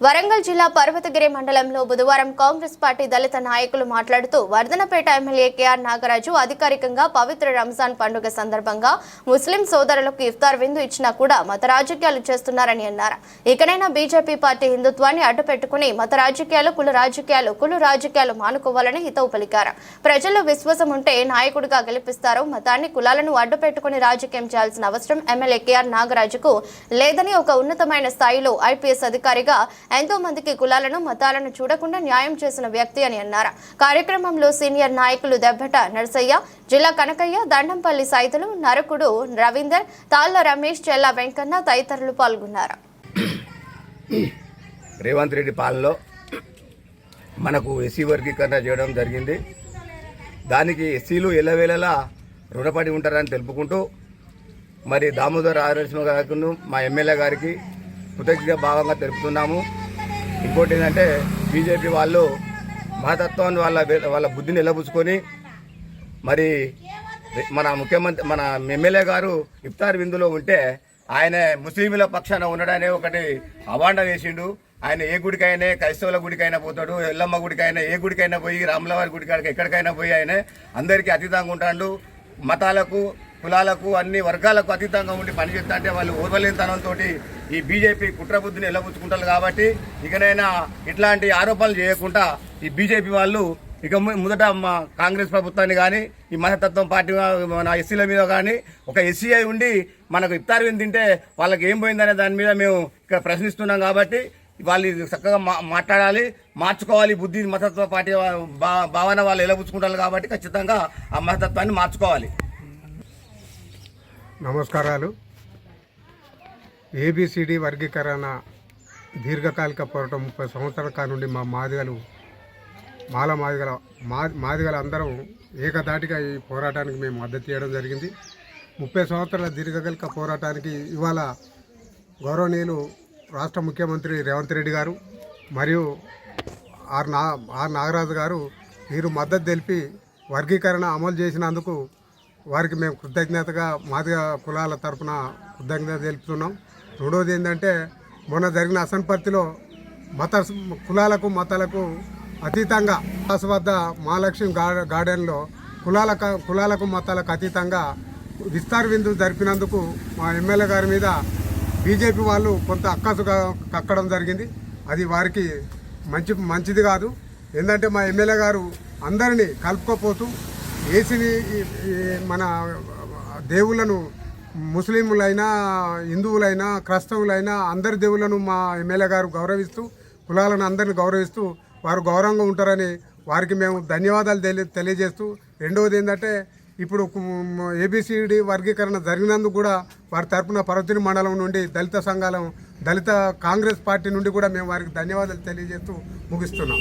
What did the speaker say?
వరంగల్ జిల్లా పర్వతగిరి మండలంలో బుధవారం కాంగ్రెస్ పార్టీ దళిత నాయకులు మాట్లాడుతూ వర్ధనపేట ఎమ్మెల్యే కేఆర్ నాగరాజు అధికారికంగా పవిత్ర రంజాన్ పండుగ సందర్భంగా ముస్లిం సోదరులకు ఇఫ్తార్ విందు ఇచ్చినా కూడా మత రాజకీయాలు చేస్తున్నారని అన్నారు. ఇకనైనా బీజేపీ పార్టీ హిందుత్వాన్ని అడ్డుపెట్టుకుని మత రాజకీయాలు కుల రాజకీయాలు కుల రాజకీయాలు మానుకోవాలని హితవు పలికారు. ప్రజల్లో విశ్వాసం ఉంటే నాయకుడిగా గెలిపిస్తారు మతాన్ని కులాలను అడ్డుపెట్టుకుని రాజకీయం చేయాల్సిన అవసరం ఎమ్మెల్యే కేఆర్ నాగరాజుకు లేదని ఒక ఉన్నతమైన స్థాయిలో ఐపీఎస్ అధికారిగా ఎంతో మందికి కులాలను మతాలను చూడకుండా న్యాయం చేసిన వ్యక్తి అని అన్నారు. కార్యక్రమంలో సీనియర్ నాయకులు దెబ్బట నరసయ్య జిల్లా కనకయ్య దండంపల్లి సైతులు నరకుడు రవీందర్ తాళ్ళ రమేష్ చెల్ల వెంకన్న తదితరులు పాల్గొన్నారు. రేవంత్ రెడ్డి పాలనలో మనకు ఎస్సీ వర్గీకరణ చేయడం జరిగింది. దానికి ఎస్సీలు ఎల్లవేళలా రుణపడి ఉంటారని తెలుపుకుంటూ మరి దామోదర్ ఆరసింహ గారికి మా ఎమ్మెల్యే గారికి కృతజ్ఞత భాగంగా తెలుపుతున్నాము. ఇంకోటి ఏంటంటే బీజేపీ వాళ్ళు మహతత్వాన్ని వాళ్ళ వాళ్ళ బుద్ధిని నిలబుచ్చుకొని మరి మన ముఖ్యమంత్రి మన ఎమ్మెల్యే గారు ఇఫ్తార్ విందులో ఉంటే ఆయన ముస్లింల పక్షాన ఉండడనే ఒకటి అవాండ వేసిండు. ఆయన ఏ గుడికైనా క్రైస్తవుల గుడికైనా పోతాడు ఎల్లమ్మ గుడికైనా ఏ గుడికైనా పోయి రాములవారి గుడికాడికి ఎక్కడికైనా పోయి ఆయన అందరికీ అతీతంగా ఉంటాడు. మతాలకు కులాలకు అన్ని వర్గాలకు అతీతంగా ఉండి పనిచేస్తా అంటే వాళ్ళు ఓర్వలేనితనంతో ఈ బీజేపీ కుట్రబుద్ధిని ఎలబుచ్చుకుంటారు కాబట్టి ఇకనైనా ఇట్లాంటి ఆరోపణలు చేయకుండా ఈ బీజేపీ వాళ్ళు ఇక మొదట మా కాంగ్రెస్ ప్రభుత్వాన్ని కానీ ఈ మహతత్వం పార్టీ మన ఎస్సీల మీద కానీ ఒక ఎస్సీఐ ఉండి మనకు ఇఫ్తార్ తింటే వాళ్ళకి ఏం పోయిందనే దాని మీద మేము ఇక్కడ ప్రశ్నిస్తున్నాం కాబట్టి వాళ్ళు చక్కగా మా- మాట్లాడాలి మార్చుకోవాలి బుద్ధి మతత్వ పార్టీ భా- భావన వాళ్ళు ఎలబుచ్చుకుంటారు కాబట్టి ఖచ్చితంగా ఆ మతత్వాన్ని మార్చుకోవాలి. నమస్కారాలు. ఏబిసిడి వర్గీకరణ దీర్ఘకాలిక పోరాటం ముప్పై సంవత్సరాల కానుండి మా మాదిగలు మాల మాదిగల మా మాదిగల అందరం ఏకధాటిగా ఈ పోరాటానికి మేము మద్దతు చేయడం జరిగింది. ముప్పై సంవత్సరాల దీర్ఘకాలిక పోరాటానికి ఇవాళ గౌరవనీయులు రాష్ట్ర ముఖ్యమంత్రి రేవంత్ రెడ్డి గారు మరియు ఆర్ నా ఆర్ నాగరాజు గారు మీరు మద్దతు తెలిపి వర్గీకరణ అమలు చేసినందుకు వారికి మేము కృతజ్ఞతగా మాదిగ కులాల తరఫున కృతజ్ఞత తెలుపుతున్నాం. రెండవది ఏంటంటే మొన్న జరిగిన అసన్పర్తిలో మత కులాలకు మతాలకు అతీతంగా క్లాస్ వద్ద మహాలక్ష్మి గార్డెన్లో కులాల కులాలకు మతాలకు అతీతంగా విస్తార విందు జరిపినందుకు మా ఎమ్మెల్యే గారి మీద బీజేపీ వాళ్ళు కొంత అక్కసుగా కక్కడం జరిగింది. అది వారికి మంచి మంచిది కాదు. ఏంటంటే మా ఎమ్మెల్యే గారు అందరినీ కలుపుకోపోతూ ఏసీని ఈ- మన దేవులను ముస్లింలైనా హిందువులైనా క్రైస్తవులైనా అందరి దేవుళ్ళను మా ఎమ్మెల్యే గారు గౌరవిస్తూ కులాలను అందరిని గౌరవిస్తూ వారు గౌరవంగా ఉంటారని వారికి మేము ధన్యవాదాలు తెలి తెలియజేస్తూ రెండవది ఏంటంటే ఇప్పుడు ఏబిసిడి వర్గీకరణ జరిగినందుకు కూడా వారి తరపున పర్వతిని మండలం నుండి దళిత సంఘాల దళిత కాంగ్రెస్ పార్టీ నుండి కూడా మేము వారికి ధన్యవాదాలు తెలియజేస్తూ ముగిస్తున్నాం.